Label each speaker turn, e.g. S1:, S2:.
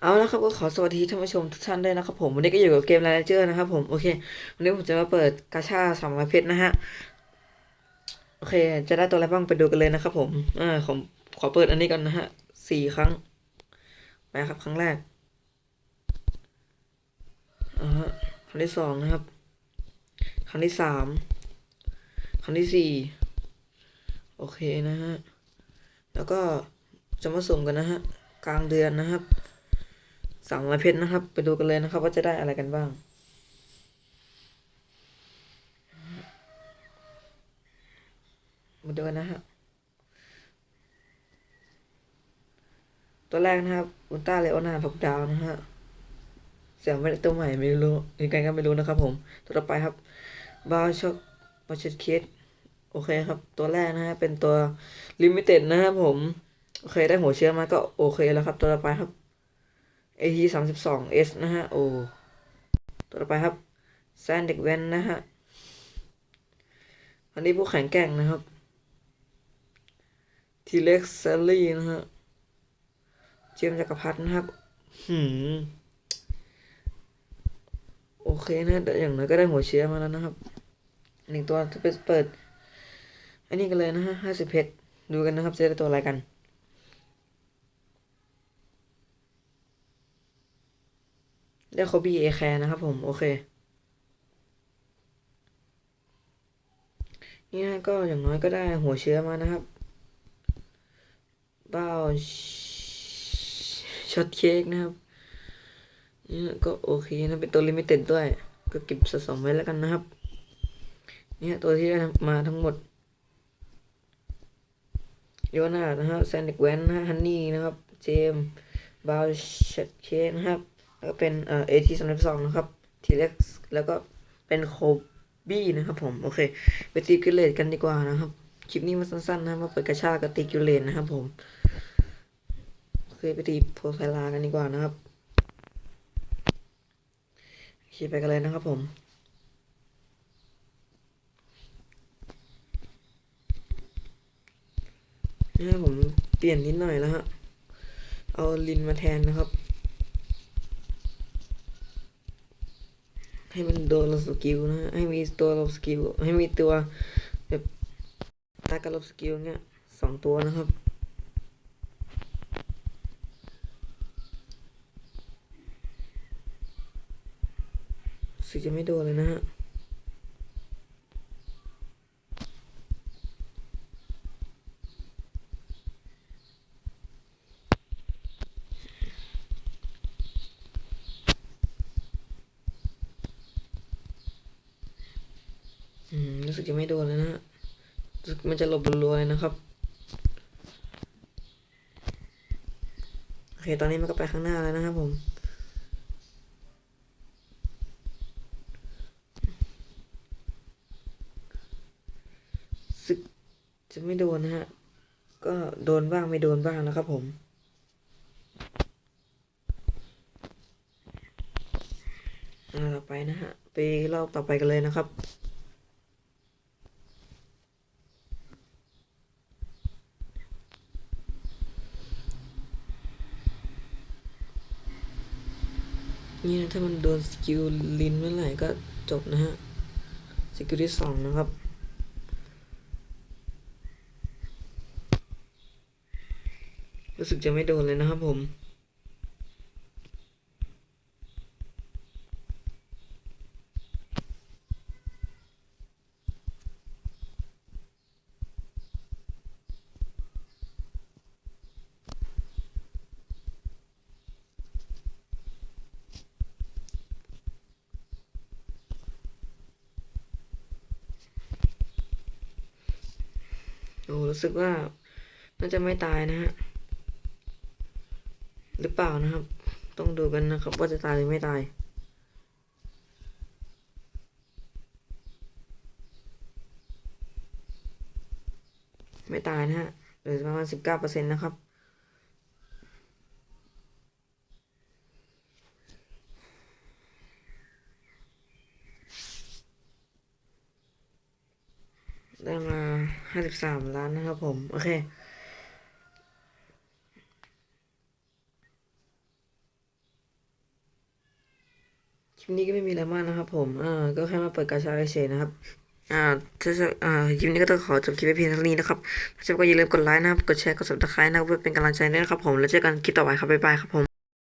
S1: เอาละครับก็ขอสวัสดีท่านผู้ชมทุกท่านด้วยนะครับผมวันนี้ก็อยู่กับเกม r รเจอร์นะครับผมโอเควันนี้ผมจะมาเปิดกาชาสามร้อยเพชรนะฮะโอเค จะได้ตัวอะไรบ้างไปดูกันเลยนะครับผมอ่าผมขอเปิดอันนี้ก่อนนะฮะสี่ครั้งไปครับครั้งแรกอ่าครั้งที่สองนะครับ ครั้งที่สามครั้งที่สี่โอเคนะฮะแล้วก็จะมาส่งกันนะฮะกลางเดือนนะครับ สามร้อยเพชรนะครับ ไปดูกันเลยนะครับ ว่าจะได้อะไรกันบ้าง มาดูกันนะฮะตัวแรกนะครับ อุลตร้าเลโอนาพกดาวนะฮะเสียงไม่ได้ตัวใหม่ไม่รู้ยังไงก็ไม่รู้นะครับ ผม ตัวต่อไปครับบาช็อกบาช็อตเคสโอเคครับ ตัวแรกนะฮะเป็นตัวลิมิเต็ดนะครับผม โอเคได้หัวเชื้อมาก็โอเคแล้วครับ ตัวต่อไปครับ AT สามสิบสอง S นะฮะ โอ้ตัวต่อไปครับแซนเด็กแวนนะฮะ อันนี้ผู้แข่งแก่งนะครับทีเล็กเซลลี่นะฮะ เจมส์จักรพัฒนะครับ หืม โอเคนะแต่อย่างน้อยก็ได้หัวเชื้อมาแล้วนะครับ หนึ่งตัวจะไปเปิด อันนี้กันเลยนะฮะห้าสิบเพชรดูกันนะครับจะได้ตัวอะไรกัน ได้โคบีเอแคร์นะครับผมโอเคนี่นะก็อย่างน้อยก็ได้หัวเชื้อมานะครับบ้าช็อตเค้กนะครับนี่ก็โอเคนะเป็นตัวลิมิเต็ดด้วย ก็เก็บสะสมไว้แล้วกันนะครับ เนี่ยตัวที่ได้มาทั้งหมดโยนานะฮะแซนดิกแวนนะฮันนี่นะครับ เจมบาวช็อตเค้กนะครับ ก็เป็นเอ่อเอทีสามสิบสองนะครับทีเล็กแล้วก็เป็นโคบี้นะครับผม โอเค ไปตีกิเลสกันดีกว่านะครับ คลิปนี้มาสั้นๆนะมาเปิดกระชากกับตีกิเลสนะครับผมโอเคไปตีโพไซลากันดีกว่านะครับโอเคไปกันเลยนะครับผมนี่ผมเปลี่ยนนิดหน่อยแล้วฮะ เอาลินมาแทนนะครับ ให้มันโดนลบสกิลนะฮะให้มีตัวลบสกิลให้มีตัวแบบตากับลบสกิลเงี้ยสองตัวนะครับสึกจะไม่โดนเลยนะฮะ อืมรู้สึกจะไม่โดนเลยนะฮะรู้สึกมันจะหลบรัวเลยนะครับ โอเค ตอนนี้มันก็ไปข้างหน้าแล้วนะครับผม สึกจะไม่โดนนะฮะ ก็โดนบ้างไม่โดนบ้างนะครับผมต่อไปนะฮะ ไปรอบต่อไปกันเลยนะครับ นี่นะถ้ามันโดนสกิลลินเมื่อไหร่ก็จบนะฮะ สกิลที่สองนะครับ รู้สึกจะไม่โดนเลยนะครับผม อ้รู้สึกว่าน่าจะไม่ตายนะฮะ หรือเปล่านะครับ ต้องดูกันนะครับ ว่าจะตายหรือไม่ตายไม่ตายนะฮะเหลือประมาณสิบเก้าเปอร์เซ็นต์นะครับ ได้มา ห้าสิบสามล้านนะครับผม โอเค คลิปนี้ก็ไม่มีอะไรมากนะครับผม อ่า ก็แค่มาเปิดกาชาเฉยนะครับอ่าถ้าอ่าคลิปนี้ก็ต้องขอจบคลิปไว้เพียงเท่านี้นะครับ ถ้าชอบก็อย่าลืมกดไลค์นะครับ กดแชร์ กดซับสไคร้นะครับเพื่อเป็นกำลังใจด้วยนะครับผม แล้วเจอกันคลิปต่อไปครับ บ๊ายบายครับผม